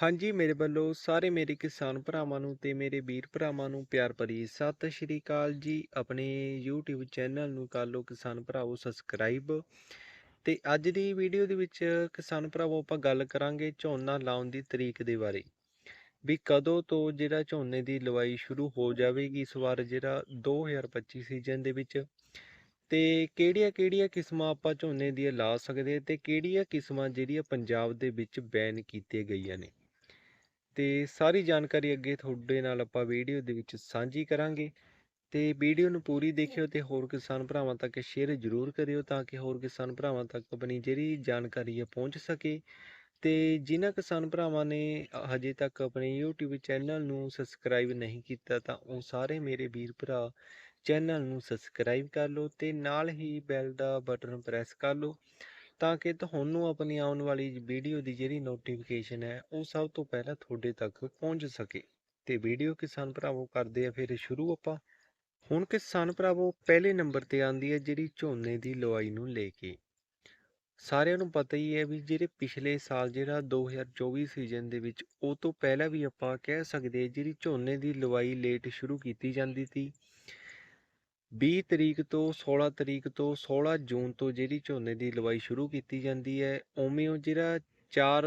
ਹਾਂਜੀ, ਮੇਰੇ ਵੱਲੋਂ ਸਾਰੇ ਮੇਰੇ ਕਿਸਾਨ ਭਰਾਵਾਂ ਨੂੰ ਤੇ ਮੇਰੇ ਵੀਰ ਭਰਾਵਾਂ ਨੂੰ ਪਿਆਰ ਭਰੀ ਸਤਿ ਸ਼੍ਰੀ ਅਕਾਲ ਜੀ। ਆਪਣੇ YouTube ਚੈਨਲ ਨੂੰ ਕਰ ਲਓ ਕਿਸਾਨ ਭਰਾਵੋ ਸਬਸਕ੍ਰਾਈਬ ਤੇ ਅੱਜ ਦੀ ਵੀਡੀਓ ਦੇ ਵਿੱਚ ਕਿਸਾਨ ਭਰਾਵੋ ਆਪਾਂ ਗੱਲ ਕਰਾਂਗੇ ਝੋਨਾ ਲਾਉਣ ਦੀ ਤਰੀਕ ਦੇ ਬਾਰੇ। ਵੀ ਕਦੋਂ ਤੋਂ ਜਿਹੜਾ ਝੋਨੇ ਦੀ ਲਵਾਈ ਸ਼ੁਰੂ ਹੋ ਜਾਵੇਗੀ ਇਸ ਵਾਰ ਜਿਹੜਾ 2025 ਸੀਜ਼ਨ ਦੇ ਵਿੱਚ ਤੇ ਕਿਹੜੀਆਂ-ਕਿਹੜੀਆਂ ਕਿਸਮਾਂ ਆਪਾਂ ਝੋਨੇ ਦੀਆਂ ਲਾ ਸਕਦੇ ਤੇ ਕਿਹੜੀਆਂ ਕਿਸਮਾਂ ਜਿਹੜੀਆਂ ਪੰਜਾਬ ਦੇ ਵਿੱਚ ਬੈਨ ਕੀਤੀਆਂ ਗਈਆਂ ਨੇ? ਤੇ ਸਾਰੀ ਜਾਣਕਾਰੀ ਅੱਗੇ ਤੁਹਾਡੇ ਨਾਲ ਆਪਾਂ ਵੀਡੀਓ ਦੇ ਵਿੱਚ ਸਾਂਝੀ ਕਰਾਂਗੇ। ਤੇ ਵੀਡੀਓ ਨੂੰ ਪੂਰੀ ਦੇਖਿਓ ਤੇ ਹੋਰ ਕਿਸਾਨ ਭਰਾਵਾਂ ਤੱਕ ਸ਼ੇਅਰ ਜ਼ਰੂਰ ਕਰਿਓ ਤਾਂ ਕਿ ਹੋਰ ਕਿਸਾਨ ਭਰਾਵਾਂ ਤੱਕ ਆਪਣੀ ਜਿਹੜੀ ਜਾਣਕਾਰੀ ਹੈ ਪਹੁੰਚ ਸਕੇ। ਤੇ ਜਿਨ੍ਹਾਂ ਕਿਸਾਨ ਭਰਾਵਾਂ ਨੇ ਹਜੇ ਤੱਕ ਆਪਣੇ YouTube ਚੈਨਲ ਨੂੰ ਸਬਸਕ੍ਰਾਈਬ ਨਹੀਂ ਕੀਤਾ ਤਾਂ ਉਹ ਸਾਰੇ ਮੇਰੇ ਵੀਰ ਭਰਾ ਚੈਨਲ ਨੂੰ ਸਬਸਕ੍ਰਾਈਬ ਕਰ ਲਓ ਤੇ ਨਾਲ ਹੀ ਬੈਲ ਦਾ ਬਟਨ ਪ੍ਰੈਸ ਕਰ ਲਓ। ਤਾਂ ਕਿ ਤੁਹਾਨੂੰ ਆਪਣੀ ਆਉਣ ਵਾਲੀ ਵੀਡੀਓ ਦੀ ਜਿਹੜੀ ਨੋਟੀਫਿਕੇਸ਼ਨ ਹੈ, ਉਹ ਸਭ ਤੋਂ ਪਹਿਲਾਂ ਤੁਹਾਡੇ ਤੱਕ ਪਹੁੰਚ ਸਕੇ। ਤੇ ਵੀਡੀਓ ਕਿਸਾਨ ਭਰਾਵੋ ਕਰਦੇ ਆ ਫਿਰ ਸ਼ੁਰੂ ਆਪਾਂ। ਹੁਣ ਕਿਸਾਨ ਭਰਾਵੋ, ਪਹਿਲੇ ਨੰਬਰ ਤੇ ਆਂਦੀ ਹੈ ਜਿਹੜੀ ਝੋਨੇ ਦੀ ਲਵਾਈ ਨੂੰ ਲੈ ਕੇ। ਸਾਰਿਆਂ ਨੂੰ ਪਤਾ ਹੀ ਹੈ ਵੀ ਜਿਹੜੇ ਪਿਛਲੇ ਸਾਲ ਜਿਹੜਾ 2024 ਸੀਜ਼ਨ ਦੇ ਵਿੱਚ, ਉਹ ਤੋਂ ਪਹਿਲਾਂ ਵੀ ਆਪਾਂ ਕਹਿ ਸਕਦੇ ਜਿਹੜੀ ਝੋਨੇ ਦੀ ਲਵਾਈ ਲੇਟ ਸ਼ੁਰੂ ਕੀਤੀ ਜਾਂਦੀ ਸੀ। 20 ਤਰੀਕ ਤੋਂ 16 ਤਰੀਕ ਤੋਂ 16 ਜੂਨ ਤੋਂ ਜਿਹੜੀ ਝੋਨੇ ਦੀ ਲਵਾਈ ਸ਼ੁਰੂ ਕੀਤੀ ਜਾਂਦੀ ਹੈ, ਉਵੇਂ ਉਹ ਜਿਹੜਾ ਚਾਰ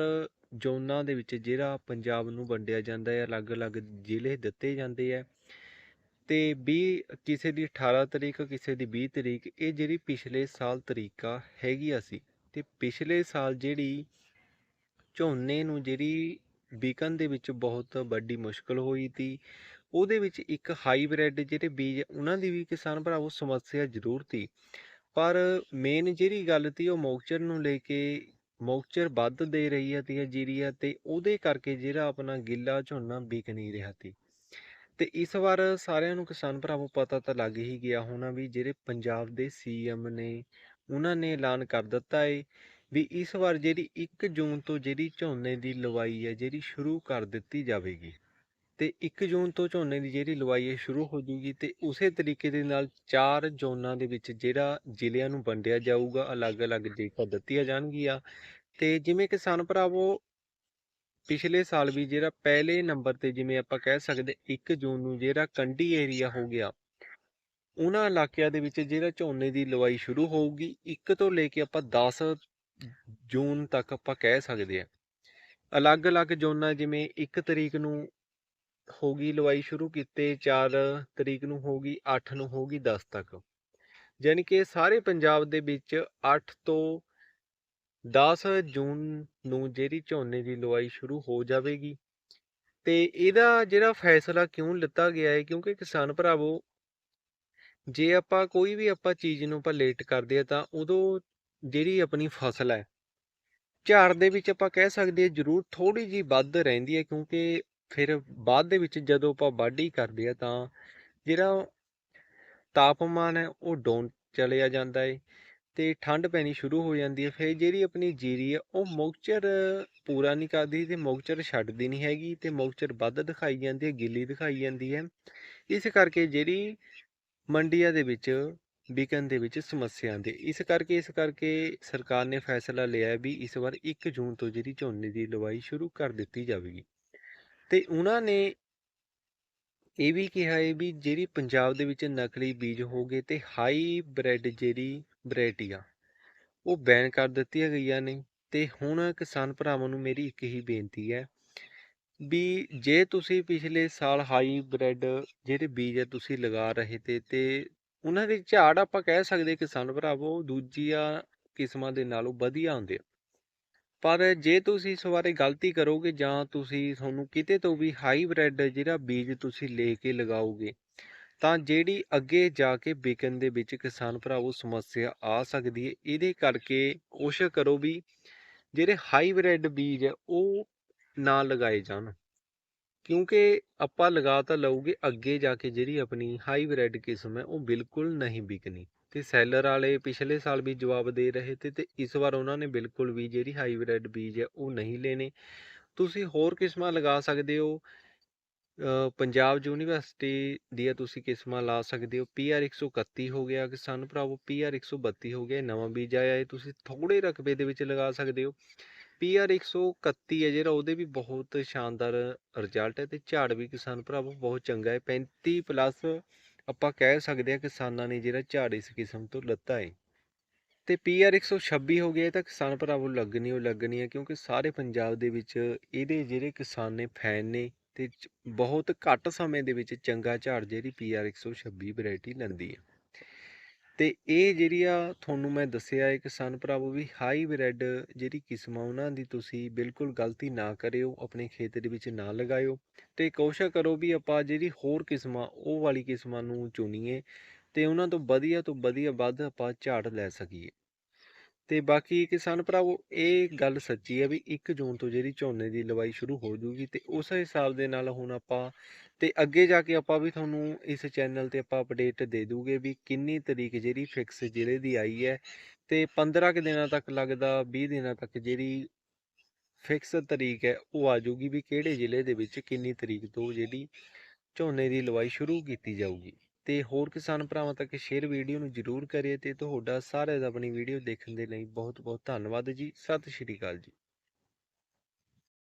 ਜ਼ੋਨਾਂ ਦੇ ਵਿੱਚ ਜਿਹੜਾ ਪੰਜਾਬ ਨੂੰ ਵੰਡਿਆ ਜਾਂਦਾ ਹੈ, ਅਲੱਗ-ਅਲੱਗ ਜ਼ਿਲ੍ਹੇ ਦਿੱਤੇ ਜਾਂਦੇ ਹੈ। ਤੇ 20 ਕਿਸੇ ਦੀ 18 ਤਰੀਕ, ਕਿਸੇ ਦੀ 20 ਤਰੀਕ, ਇਹ ਜਿਹੜੀ ਪਿਛਲੇ ਸਾਲ ਤਰੀਕਾ ਹੈਗੀ ਆ ਸੀ। ਤੇ ਪਿਛਲੇ ਸਾਲ ਜਿਹੜੀ ਝੋਨੇ ਨੂੰ ਜਿਹੜੀ ਵਿਕਣ ਦੇ ਵਿੱਚ ਬਹੁਤ ਵੱਡੀ ਮੁਸ਼ਕਲ ਹੋਈ ਸੀ ਉਹਦੇ ਵਿੱਚ ਇੱਕ ਹਾਈਬ੍ਰਿਡ ਜਿਹੜੇ ਬੀਜ ਉਹਨਾਂ ਦੀ ਵੀ ਕਿਸਾਨ ਭਰਾਵੋ ਸਮੱਸਿਆ ਜ਼ਰੂਰ ਤੀ ਪਰ ਮੇਨ ਜਿਹੜੀ ਗੱਲ ਤੀ ਉਹ ਮੌਕਚਰ ਨੂੰ ਲੈ ਕੇ ਮੌਕਚਰ ਵੱਧ ਦੇ ਰਹੀ ਹੈ ਤੀ ਜੀਰੀਆ ਤੇ ਉਹਦੇ ਕਰਕੇ ਜਿਹੜਾ ਆਪਣਾ ਗਿੱਲਾ ਝੋਨਾ ਵਿਕ ਨਹੀਂ ਰਿਹਾ ਤੀ ਤੇ ਇਸ ਵਾਰ ਸਾਰਿਆਂ ਨੂੰ ਕਿਸਾਨ ਭਰਾਵੋ ਪਤਾ ਤਾਂ ਲੱਗ ਹੀ ਗਿਆ ਹੋਣਾ ਵੀ ਜਿਹੜੇ ਪੰਜਾਬ ਦੇ ਸੀਐਮ ਨੇ, ਉਹਨਾਂ ਨੇ ਐਲਾਨ ਕਰ ਦਿੱਤਾ ਏ ਵੀ ਇਸ ਵਾਰ ਜਿਹੜੀ 1 ਜੂਨ ਤੋਂ ਜਿਹੜੀ ਝੋਨੇ ਦੀ ਲਵਾਈ ਹੈ ਜਿਹੜੀ ਸ਼ੁਰੂ ਕਰ ਦਿੱਤੀ ਜਾਵੇਗੀ। ਤੇ 1 ਜੂਨ ਤੋਂ ਝੋਨੇ ਦੀ ਜਿਹੜੀ ਲਵਾਈ ਹੈ ਸ਼ੁਰੂ ਹੋ ਜੂਗੀ ਤੇ ਉਸੇ ਤਰੀਕੇ ਦੇ ਨਾਲ ਚਾਰ ਜ਼ੋਨਾਂ ਦੇ ਵਿੱਚ ਜਿਹੜਾ ਜ਼ਿਲ੍ਹਿਆਂ ਨੂੰ ਵੰਡਿਆ ਜਾਊਗਾ, ਅਲੱਗ-ਅਲੱਗ ਜੇਕਾ ਦਿੱਤੀਆਂ ਜਾਣਗੀਆਂ। ਤੇ ਜਿਵੇਂ ਕਿਸਾਨ ਭਰਾਵੋ, ਪਿਛਲੇ ਸਾਲ ਵੀ ਜਿਹੜਾ ਪਹਿਲੇ ਨੰਬਰ ਤੇ ਜਿਵੇਂ ਆਪਾਂ ਕਹਿ ਸਕਦੇ 1 ਜੂਨ ਨੂੰ ਜਿਹੜਾ ਕੰਢੀ ਏਰੀਆ ਹੋ ਗਿਆ, ਉਹਨਾਂ ਇਲਾਕਿਆਂ ਦੇ ਵਿੱਚ ਜਿਹੜਾ ਝੋਨੇ ਦੀ ਲਵਾਈ ਸ਼ੁਰੂ ਹੋਊਗੀ 1 ਤੋਂ ਲੈ ਕੇ ਆਪਾਂ 10 ਜੂਨ ਤੱਕ ਆਪਾਂ ਕਹਿ ਸਕਦੇ ਆ ਅਲੱਗ-ਅਲੱਗ ਜ਼ੋਨਾਂ ਜਿਵੇਂ 1 ਤਰੀਕ ਨੂੰ ਹੋ ਗਈ ਲਵਾਈ ਸ਼ੁਰੂ ਕੀਤੇ 4 ਤਰੀਕ ਨੂੰ ਹੋ ਗਈ 8 ਨੂੰ ਹੋ ਗਈ 10 ਤੱਕ। ਯਾਨੀ ਕਿ ਸਾਰੇ ਪੰਜਾਬ ਦੇ ਵਿੱਚ 8 ਤੋਂ 10 ਜੂਨ ਨੂੰ ਜਿਹੜੀ ਝੋਨੇ ਦੀ ਲਵਾਈ ਸ਼ੁਰੂ ਹੋ ਜਾਵੇਗੀ। ਤੇ ਇਹਦਾ ਜਿਹੜਾ ਫੈਸਲਾ ਕਿਉਂ ਲਿੱਤਾ ਗਿਆ ਹੈ? ਕਿਉਂਕਿ ਕਿਸਾਨ ਭਰਾਵੋ, ਜੇ ਆਪਾਂ ਕੋਈ ਵੀ ਆਪਾਂ ਚੀਜ਼ ਨੂੰ ਆਪਾਂ ਲੇਟ ਕਰਦੇ ਆ ਤਾਂ ਉਦੋਂ ਜਿਹੜੀ ਆਪਣੀ ਫਸਲ ਹੈ, ਝਾੜ ਦੇ ਵਿੱਚ ਆਪਾਂ ਕਹਿ ਸਕਦੇ ਹਾਂ ਜ਼ਰੂਰ ਥੋੜੀ ਜੀ ਵੱਧ ਰਹਿੰਦੀ ਹੈ ਕਿਉਂਕਿ ਫਿਰ ਬਾਅਦ ਦੇ ਵਿੱਚ ਜਦੋਂ ਆਪਾਂ ਵਾਢੀ ਕਰਦੇ ਆ ਤਾਂ ਜਿਹੜਾ ਤਾਪਮਾਨ ਹੈ ਉਹ ਡਾਊਨ ਚਲਿਆ ਜਾਂਦਾ ਹੈ ਤੇ ਠੰਡ ਪੈਣੀ ਸ਼ੁਰੂ ਹੋ ਜਾਂਦੀ ਹੈ। ਫਿਰ ਜਿਹੜੀ ਆਪਣੀ ਜੀਰੀ ਹੈ ਉਹ ਮੌਕਚਰ ਪੂਰਾ ਨਹੀਂ ਕਰਦੀ ਤੇ ਮੌਕਚਰ ਛੱਡਦੀ ਨਹੀਂ ਹੈਗੀ ਤੇ ਮੌਕਚਰ ਵੱਧ ਦਿਖਾਈ ਜਾਂਦੀ ਹੈ, ਗਿੱਲੀ ਦਿਖਾਈ ਜਾਂਦੀ ਹੈ। ਇਸ ਕਰਕੇ ਜਿਹੜੀ ਮੰਡੀਆਂ ਦੇ ਵਿੱਚ, ਵਿਕਣ ਦੇ ਵਿੱਚ ਸਮੱਸਿਆ ਆਉਂਦੀ ਇਸ ਕਰਕੇ ਇਸ ਕਰਕੇ ਸਰਕਾਰ ਨੇ ਫੈਸਲਾ ਲਿਆ ਵੀ ਇਸ ਵਾਰ 1 ਜੂਨ ਤੋਂ ਜਿਹੜੀ ਝੋਨੇ ਦੀ ਲਵਾਈ ਸ਼ੁਰੂ ਕਰ ਦਿੱਤੀ ਜਾਵੇਗੀ। ਤੇ ਉਹਨਾਂ ਨੇ ਇਹ ਵੀ ਕਿਹਾ ਹੈ ਵੀ ਜਿਹੜੀ ਪੰਜਾਬ ਦੇ ਵਿੱਚ ਨਕਲੀ ਬੀਜ ਹੋ ਹੋਗੇ ਤੇ ਹਾਈਬ੍ਰਿਡ ਜਿਹੜੀ ਵੈਰਾਈਟੀ ਆ, ਉਹ ਬੈਨ ਕਰ ਦਿੱਤੀਆਂ ਗਈਆਂ ਨੇ ਤੇ ਹੁਣ ਕਿਸਾਨ ਭਰਾਵਾਂ ਨੂੰ ਮੇਰੀ ਇੱਕ ਹੀ ਬੇਨਤੀ ਹੈ ਵੀ ਜੇ ਤੁਸੀਂ ਪਿਛਲੇ ਸਾਲ ਹਾਈ ਹਾਈਬ੍ਰਿਡ ਜਿਹੜੇ ਬੀਜ ਹੈ ਤੁਸੀਂ ਲਗਾ ਰਹੇ ਤੇ ਤੇ ਉਹਨਾਂ ਦੇ ਝਾੜ ਆਪਾਂ ਕਹਿ ਸਕਦੇ ਕਿਸਾਨ ਭਰਾਵੋ ਦੂਜੀਆਂ ਕਿਸਮਾਂ ਦੇ ਨਾਲੋਂ ਵਧੀਆ ਹੁੰਦੇ ਆ। ਪਰ ਜੇ ਤੁਸੀਂ ਇਸ ਬਾਰੇ ਗਲਤੀ ਕਰੋਗੇ ਜਾਂ ਤੁਸੀਂ ਤੁਹਾਨੂੰ ਕਿਤੇ ਤੋਂ ਵੀ ਹਾਈਬ੍ਰਿਡ ਜਿਹੜਾ ਬੀਜ ਤੁਸੀਂ ਲੈ ਕੇ ਲਗਾਓਗੇ, ਤਾਂ ਜਿਹੜੀ ਅੱਗੇ ਜਾ ਕੇ ਵਿਕਣ ਦੇ ਵਿੱਚ ਕਿਸਾਨ ਭਰਾਵੋ ਸਮੱਸਿਆ ਆ ਸਕਦੀ ਹੈ। ਇਹਦੇ ਕਰਕੇ ਕੋਸ਼ਿਸ਼ ਕਰੋ ਵੀ ਜਿਹੜੇ ਹਾਈਬ੍ਰਿਡ ਬੀਜ ਹੈ ਉਹ ਨਾ ਲਗਾਏ ਜਾਣ। ਕਿਉਂਕਿ ਆਪਾਂ ਲਗਾ ਤਾਂ ਲਊਗੇ ਅੱਗੇ ਜਾ ਕੇ ਜਿਹੜੀ ਆਪਣੀ ਹਾਈਬ੍ਰਿਡ ਕਿਸਮ ਹੈ ਉਹ ਬਿਲਕੁਲ ਨਹੀਂ ਵਿਕਣੀ। ਤੇ ਸੈਲਰ ਵਾਲੇ ਪਿਛਲੇ ਸਾਲ ਵੀ ਜਵਾਬ ਦੇ ਰਹੇ ਤੇ ਤੇ ਇਸ ਵਾਰ ਉਹਨਾਂ ਨੇ ਬਿਲਕੁਲ ਵੀ ਜਿਹੜੀ ਹਾਈਬ੍ਰਿਡ ਬੀਜ ਹੈ ਉਹ ਨਹੀਂ ਲੈਣੇ। ਤੁਸੀਂ ਹੋਰ ਕਿਸਮਾਂ ਲਗਾ ਸਕਦੇ ਹੋ? ਪੰਜਾਬ ਯੂਨੀਵਰਸਿਟੀ ਦੀਆਂ ਤੁਸੀਂ ਕਿਸਮਾਂ ਲਾ ਸਕਦੇ ਹੋ। ਪੀਆਰ 131 ਹੋ ਗਿਆ, ਕਿਸਾਨ ਭਰਾਵੋ ਪੀਆਰ 132 ਹੋ ਗਿਆ ਨਵਾਂ ਬੀਜ ਆਇਆ ਹੈ। ਤੁਸੀਂ ਥੋੜੇ ਰਕਬੇ ਦੇ ਵਿੱਚ ਲਗਾ ਸਕਦੇ ਹੋ। ਪੀਆਰ 131 ਹੈ ਜਿਹੜਾ, ਉਹਦੇ ਵੀ ਬਹੁਤ ਸ਼ਾਨਦਾਰ ਰਿਜ਼ਲਟ ਹੈ ਤੇ ਝਾੜ ਵੀ ਕਿਸਾਨ ਭਰਾਵੋ ਬਹੁਤ ਚੰਗਾ ਹੈ। 35 ਪਲੱਸ ਆਪਾਂ ਕਹਿ ਸਕਦੇ ਹਾਂ ਕਿਸਾਨਾਂ ਨੇ ਜਿਹੜਾ ਝਾੜ ਇਸ ਕਿਸਮ ਤੋਂ ਲੱਤਾ ਹੈ ਤੇ ਪੀਆਰ 126 ਹੋ ਗਿਆ ਇਹ ਤਾਂ ਕਿਸਾਨ ਭਰਾਵੋ ਲੱਗਣੀ ਉਹ ਲੱਗਣੀ ਹੈ ਕਿਉਂਕਿ ਸਾਰੇ ਪੰਜਾਬ ਦੇ ਵਿੱਚ ਇਹਦੇ ਜਿਹੜੇ ਕਿਸਾਨ ਨੇ ਫੈਨ ਨੇ ਤੇ ਬਹੁਤ ਘੱਟ ਸਮੇਂ ਦੇ ਵਿੱਚ ਚੰਗਾ ਝਾੜ ਜਿਹੜੀ ਪੀਆਰ 126 ਵੈਰਾਈਟੀ ਲੈਂਦੀ ਹੈ ਤੇ ਇਹ ਜਿਹੜੀ ਆ ਤੁਹਾਨੂੰ ਮੈਂ ਦੱਸਿਆ ਹੈ ਕਿਸਾਨ ਭਰਾਵੋ ਵੀ ਹਾਈ ਹਾਈਬ੍ਰਿਡ ਜਿਹੜੀ ਕਿਸਮਾਂ ਉਹਨਾਂ ਦੀ ਤੁਸੀਂ ਬਿਲਕੁਲ ਗਲਤੀ ਨਾ ਕਰਿਓ, ਆਪਣੇ ਖੇਤ ਦੇ ਵਿੱਚ ਨਾ ਲਗਾਇਓ ਤੇ ਕੋਸ਼ਿਸ਼ ਕਰੋ ਵੀ ਆਪਾਂ ਜਿਹੜੀ ਹੋਰ ਕਿਸਮਾਂ, ਉਹ ਵਾਲੀ ਕਿਸਮਾਂ ਨੂੰ ਚੁਣੀਏ ਤੇ ਉਹਨਾਂ ਤੋਂ ਵਧੀਆ ਤੋਂ ਵਧੀਆ ਵੱਧ ਆਪਾਂ ਝਾੜ ਲੈ ਸਕੀਏ। ਤੇ ਬਾਕੀ ਕਿਸਾਨ ਭਰਾਵੋ, ਇਹ ਗੱਲ ਸੱਚੀ ਹੈ ਵੀ 1 ਜੂਨ ਤੋਂ ਜਿਹੜੀ ਝੋਨੇ ਦੀ ਲਵਾਈ ਸ਼ੁਰੂ ਹੋ ਜੂਗੀ ਤੇ ਉਸ ਹਿਸਾਬ ਦੇ ਨਾਲ ਹੁਣ ਆਪਾਂ ਤੇ ਅੱਗੇ ਜਾ ਕੇ ਆਪਾਂ ਵੀ ਤੁਹਾਨੂੰ ਇਸ ਚੈਨਲ ਤੇ ਆਪਾਂ ਅਪਡੇਟ ਦੇ ਦੂਗੇ ਵੀ ਕਿੰਨੀ ਤਰੀਕ ਜਿਹੜੀ ਫਿਕਸ ਜ਼ਿਲ੍ਹੇ ਦੀ ਆਈ ਹੈ ਤੇ 15 ਕੁ ਦਿਨਾਂ ਤੱਕ ਲੱਗਦਾ 20 ਦਿਨਾਂ ਤੱਕ ਜਿਹੜੀ ਫਿਕਸ ਤਰੀਕ ਹੈ ਉਹ ਆ ਜੂਗੀ ਵੀ ਕਿਹੜੇ ਜ਼ਿਲ੍ਹੇ ਦੇ ਵਿੱਚ ਕਿੰਨੀ ਤਰੀਕ ਤੋਂ ਜਿਹੜੀ ਝੋਨੇ ਦੀ ਲਵਾਈ ਸ਼ੁਰੂ ਕੀਤੀ ਜਾਊਗੀ। ਤੇ ਹੋਰ ਕਿਸਾਨ ਭਰਾਵਾਂ ਤੱਕ ਸ਼ੇਅਰ ਵੀਡੀਓ ਨੂੰ ਜਰੂਰ ਕਰਿਏ ਤੇ ਤੁਹਾਡਾ ਸਾਰਿਆਂ ਦਾ ਆਪਣੀ ਵੀਡੀਓ ਦੇਖਣ ਦੇ ਲਈ ਬਹੁਤ ਬਹੁਤ ਧੰਨਵਾਦ ਜੀ। ਸਤਿ ਸ਼੍ਰੀ ਅਕਾਲ ਜੀ।